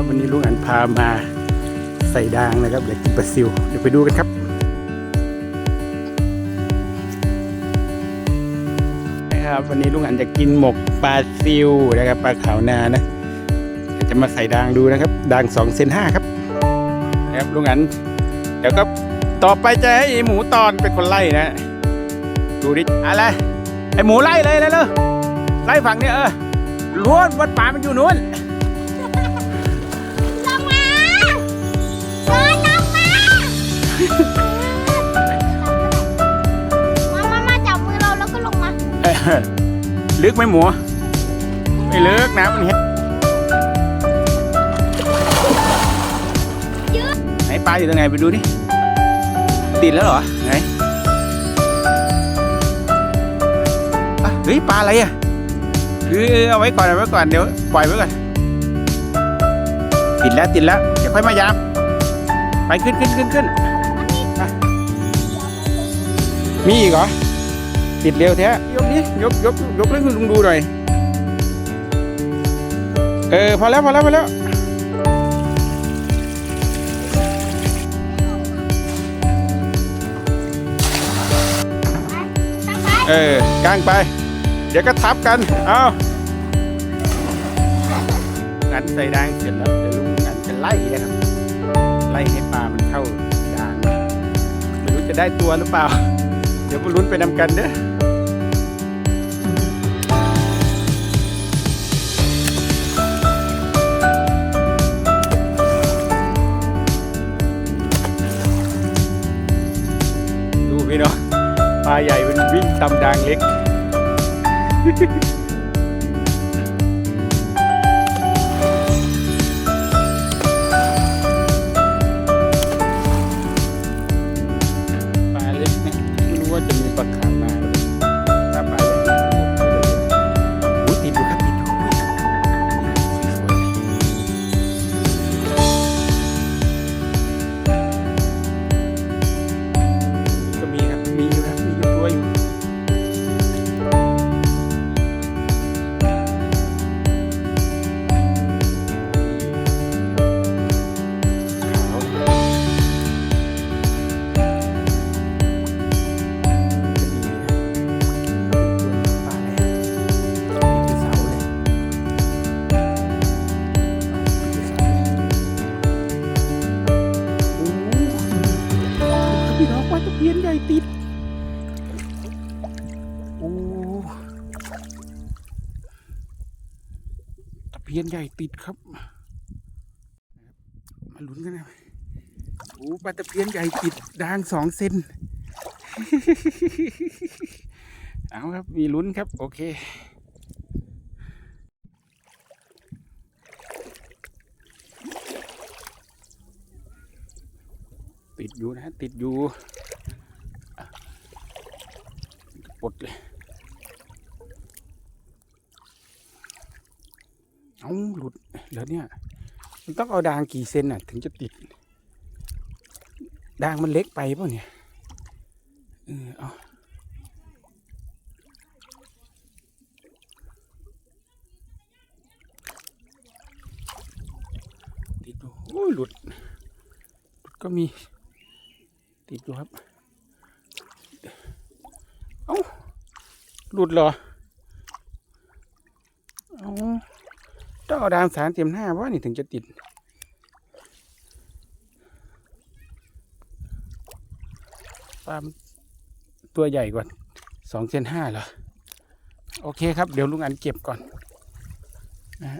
ครับ วันนี้ลุงอันพามาใส่ดางนะครับอยากกินปลาซิวเดี๋ยวไปดูกันครับนะครับวันนี้ลุงอันจะกินหมกปลาซิวนะครับปลาขาวนานะจะมาใส่ดางดูนะครับดางสองเซนห้าครับนะครับลุงอันเดี๋ยวก็ต่อไปจะให้หมูตอนเป็นคนไล่นะ ดูดิอะไรไอหมูไล่เลยเลยเลยไล่ฝั่งเนี้ยเออล้วนวัดป่ามันอยู่นู้น มามามาจับมือเราแล้วก็ลงมา เออลึกไหมหมู ไม่ลึกนะมันเห็นไหนปลาอยู่ตรงไหนไปดูดิติดแล้วเหรอ ไหนอะเฮ้ยปลาอะไรอะเออเอาไว้ก่อนเอาไว้ก่อนเดี๋ยวปล่อยไว้ก่อนติดแล้วติดแล้วเดี๋ยวค่อยมายามไปขึ้นขึ้นขึ้นขึ้น มีอีกเหรอ ติดเร็วแท้ ยกนี้ยกยกยกเรื่องคุณลุงดูหน่อย เออ พอแล้วพอแล้วพอแล้วตั้งไปเออกางไป เดี๋ยวก็ทับกัน เอางันใส่ดางเสร็จแล้วเดี๋ยวลุงงันจะไล่นะครับ ไล่ให้ปลามันเข้าดางไม่รู้จะได้ตัวหรือเปล่า เดี๋ยวมาลุ้นไปนำกันเด้อดูพี่เนาะปลาใหญ่เป็นวิ่งตำดางเล็ก รู้ ว่าตะเพียนใหญ่ติด โอ้ตะเพียนใหญ่ติดครับ มาลุ้นกันนะโอ้ปลาตะเพียนใหญ่ติดดางสองเซนเอาครับ มีลุ้นครับ โอเคติดอยู่นะติดอยู่อะ ปลดเลยเอาหลุดแล้วเนี่ย มันต้องเอาดางกี่เซนน่ะ ถึงจะติด ดางมันเล็กไปเปล่าเนี่ยเออเอาติดดูโอ้ยหลุด หลุดก็มี ติดอยู่ครับ เอ้าหลุดเหรอเอาต้องเอาดามสามเต็มห้าว่านี่ถึงจะติด ปลามตัวใหญ่กว่าสองเซนห้าเหรอ โอเคครับ เดี๋ยวลุงอันเก็บก่อนนะ